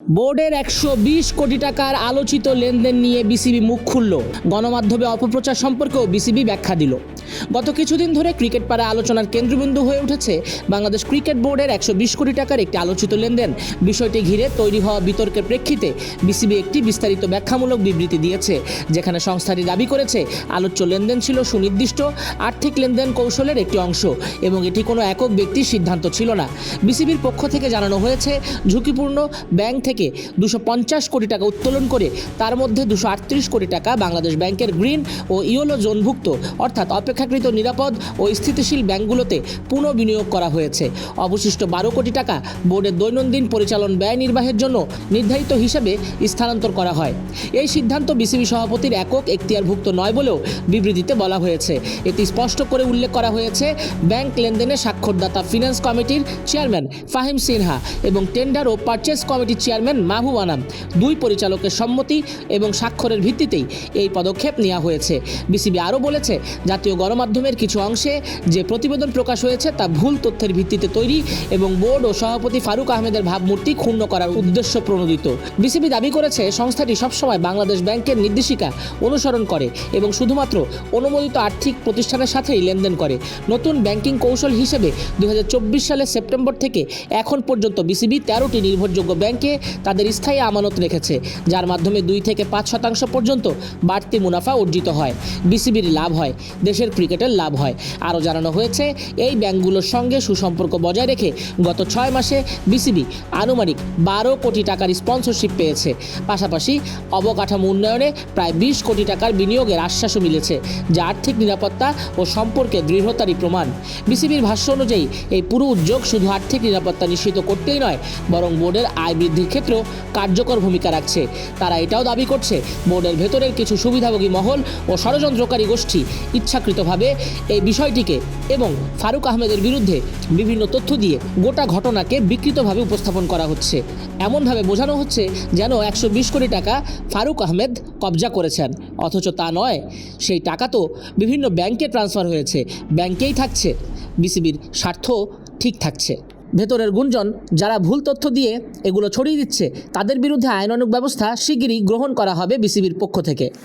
বোর্ডের একশো বিশ কোটি টাকার আলোচিত লেনদেন নিয়ে বিসিবি মুখ খুলল। গণমাধ্যমে অপপ্রচার সম্পর্কেও বিসিবি ব্যাখ্যা দিল। গত কিছুদিন ধরে ক্রিকেট পাড়া আলোচনার কেন্দ্রবিন্দু হয়ে উঠেছে। বাংলাদেশ ক্রিকেট বোর্ডের একশো বিশ কোটি টাকার একটি আলোচিত লেনদেন। বিষয়টি ঘিরে তৈরি হওয়া বিতর্কের প্রেক্ষিতে বিসিবি একটি বিস্তারিত ব্যাখ্যামূলক বিবৃতি দিয়েছে, যেখানে সংস্থাটি দাবি করেছে, আলোচ্য লেনদেন ছিল সুনির্দিষ্ট, আর্থিক লেনদেন কৌশলের একটি অংশ এবং এটি কোনো একক ব্যক্তির সিদ্ধান্ত ছিল না। বিসিবির পক্ষ থেকে জানানো হয়েছে, ঝুঁকিপূর্ণ ব্যাংক থেকে দুশো পঞ্চাশ কোটি টাকা উত্তোলন করে তার মধ্যে দুশো কোটি টাকা বাংলাদেশ ব্যাংকের গ্রিন ও ইওলো জোনভুক্ত, অর্থাৎ অপেক্ষাকৃত নিরাপদ ও স্থিতিশীল ব্যাংকগুলোতে পুনঃবিনিয়োগ করা হয়েছে। অবশিষ্ট বারো কোটি টাকা বোর্ডের দৈনন্দিন পরিচালন ব্যয় নির্বাহের জন্য নির্ধারিত হিসাবে স্থানান্তর করা হয়। এই সিদ্ধান্ত বিসিবি সভাপতির একক এখতিয়ারভুক্ত নয় বলেও বিবৃতিতে বলা হয়েছে। এটি স্পষ্ট করে উল্লেখ করা হয়েছে, ব্যাংক লেনদেনে স্বাক্ষরদাতা ফিনান্স কমিটির চেয়ারম্যান ফাহিম সিনহা এবং টেন্ডার ও পারচেস কমিটির চেয়ারম্যান মাহবুব আনাম, দুই পরিচালকের সম্মতি এবং স্বাক্ষরের ভিত্তিতেই এই পদক্ষেপ নেওয়া হয়েছে। বিসিবি আরও বলেছে, জাতীয় গণমাধ্যমের কিছু অংশে যে প্রতিবেদন প্রকাশ হয়েছে তা ভুল তথ্যের ভিত্তিতে তৈরি এবং বোর্ড ও সভাপতি ফারুক আহমেদের ভাবমূর্তি ক্ষুণ্ণ করার উদ্দেশ্য প্রণোদিত। বিসিবি দাবি করেছে, সংস্থাটি সবসময় বাংলাদেশ ব্যাংকের নির্দেশিকা অনুসরণ করে এবং শুধুমাত্র অনুমোদিত আর্থিক প্রতিষ্ঠানের সাথেই লেনদেন করে। নতুন ব্যাংকিং কৌশল হিসেবে দুই হাজার চব্বিশ সালের সেপ্টেম্বর থেকে এখন পর্যন্ত বিসিবি তেরোটি নির্ভরযোগ্য ব্যাংকে তাদের স্থায়ী আমানত রেখেছে, যার মাধ্যমে দুই থেকে পাঁচ শতাংশ পর্যন্ত বাড়তি মুনাফা অর্জিত হয়। বিসিবির লাভ হয়। দেশের ক্রিকেটের লাভ হয়। আরও জানানো হয়েছে, এই ব্যাংকগুলোর সঙ্গে সুসম্পর্ক বজায় রেখে গত ছয় মাসে বিসিবি আনুমানিক বারো কোটি টাকার স্পন্সরশিপ পেয়েছে। পাশাপাশি অবকাঠামো উন্নয়নে প্রায় বিশ কোটি টাকার বিনিয়োগের আশ্বাসও মিলেছে, যা আর্থিক নিরাপত্তা ও সম্পর্কে দৃঢ়তারই প্রমাণ। বিসিবির ভাষ্য অনুযায়ী, এই পুরো উদ্যোগ শুধু আর্থিক নিরাপত্তা নিশ্চিত করতেই নয়, বরং বোর্ডের আয় বৃদ্ধির ক্ষেত্রেও কার্যকর ভূমিকা রাখছে। তারা এটাও দাবি করছে, বোর্ডের ভেতরের কিছু সুবিধাভোগী মহল ও ষড়যন্ত্রকারী গোষ্ঠী ইচ্ছাকৃতভাবে এই বিষয়টিকে এবং ফারুক আহমেদের বিরুদ্ধে বিভিন্ন তথ্য দিয়ে গোটা ঘটনাকে বিকৃতভাবে উপস্থাপন করা হচ্ছে। এমনভাবে বোঝানো হচ্ছে যেন একশো বিশ কোটি টাকা ফারুক আহমেদ কবজা করেছেন। অথচ তা নয়, সেই টাকা তো বিভিন্ন ব্যাংকে ট্রান্সফার হয়েছে। ব্যাংকেই থাকছে। বিসিবির স্বার্থ ঠিক থাকছে। ভেতরের গুঞ্জন, যারা ভুল তথ্য দিয়ে এগুলো ছড়িয়ে দিচ্ছে, তাদের বিরুদ্ধে আইনানুগ ব্যবস্থা শিগগিরই গ্রহণ করা হবে বিসিবির পক্ষ থেকে।